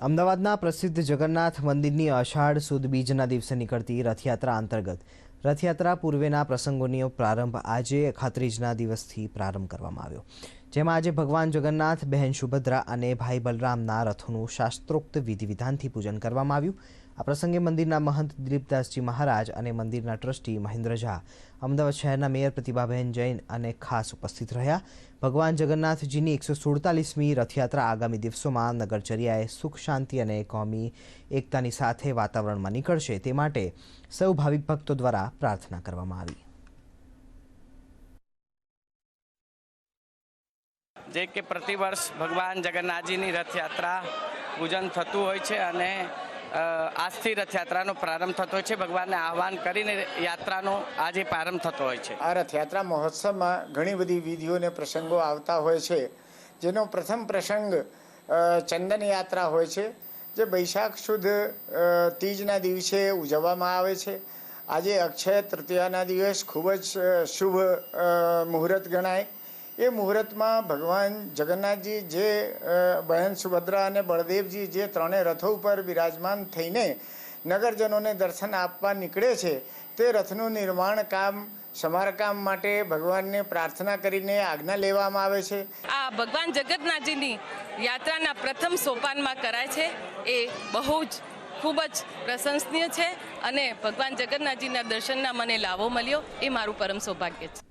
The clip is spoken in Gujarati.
અમદાવાદના પ્રસિદ્ધ જગન્નાથ મંદિરની અષાઢ સુદ બીજના દિવસે નીકળતી રથયાત્રા અંતર્ગત. રથયાત્રા પૂર્વેના પ્રસંગોનો પ્રારંભ આજે ખાત્રીજના દિવસથી પ્રારંભ કરવામાં આવ્યો. જેમાં આજે ભગવાન જગન્નાથ, બહેન સુભદ્રા અને ભાઈ બલરામના રથોનું શાસ્ત્રોક્ત વિધિ વિધાનથી પૂજન કરવામાં આવ્યું. આ પ્રસંગે મંદિરના મહંત દિલીપદાસજી મહારાજ અને મંદિરના ટ્રસ્ટી મહેન્દ્ર ઝા, અમદાવાદ શહેરના મેયર પ્રતિભાબહેન જૈન અને ખાસ ઉપસ્થિત રહ્યા. ભગવાન જગન્નાથજીની એકસો સુડતાલીસમી રથયાત્રા આગામી દિવસોમાં નગરચર્યાએ સુખ, શાંતિ અને કોમી એકતાની સાથે વાતાવરણમાં નીકળશે તે માટે સૌ ભાવિક ભક્તો દ્વારા પ્રાર્થના કરવામાં આવી. જે કે પ્રતિવર્ષ ભગવાન જગન્નાથજીની રથયાત્રા પૂજન થતું હોય છે અને આજથી રથયાત્રાનો પ્રારંભ થતો હોય છે. ભગવાનને આહવાન કરીને યાત્રાનો આજે પ્રારંભ થતો હોય છે. આ રથયાત્રા મહોત્સવમાં ઘણી બધી વિધિઓ અને પ્રસંગો આવતા હોય છે. જેનો પ્રથમ પ્રસંગ ચંદન યાત્રા હોય છે, જે બૈશાખ સુદ તીજના દિવસે ઉજવવામાં આવે છે. આજે અક્ષય તૃતીયાના દિવસ ખૂબ જ શુભ મુહૂર્ત ગણાય. એ મુહૂર્તમાં ભગવાન જગન્નાથજી જે બહેન સુભદ્રા અને બળદેવજી જે ત્રણેય રથો ઉપર બિરાજમાન થઈને નગરજનોને દર્શન આપવા નીકળે છે, તે રથનું નિર્માણ કામ, સમારકામ માટે ભગવાનને પ્રાર્થના કરીને આજ્ઞા લેવામાં આવે છે. આ ભગવાન જગન્નાથજીની યાત્રાના પ્રથમ સોપાનમાં કરાય છે, એ બહુ જ ખૂબ જ પ્રશંસનીય છે અને ભગવાન જગન્નાથજીના દર્શનના મને લાવો મળ્યો, એ મારું પરમ સૌભાગ્ય છે.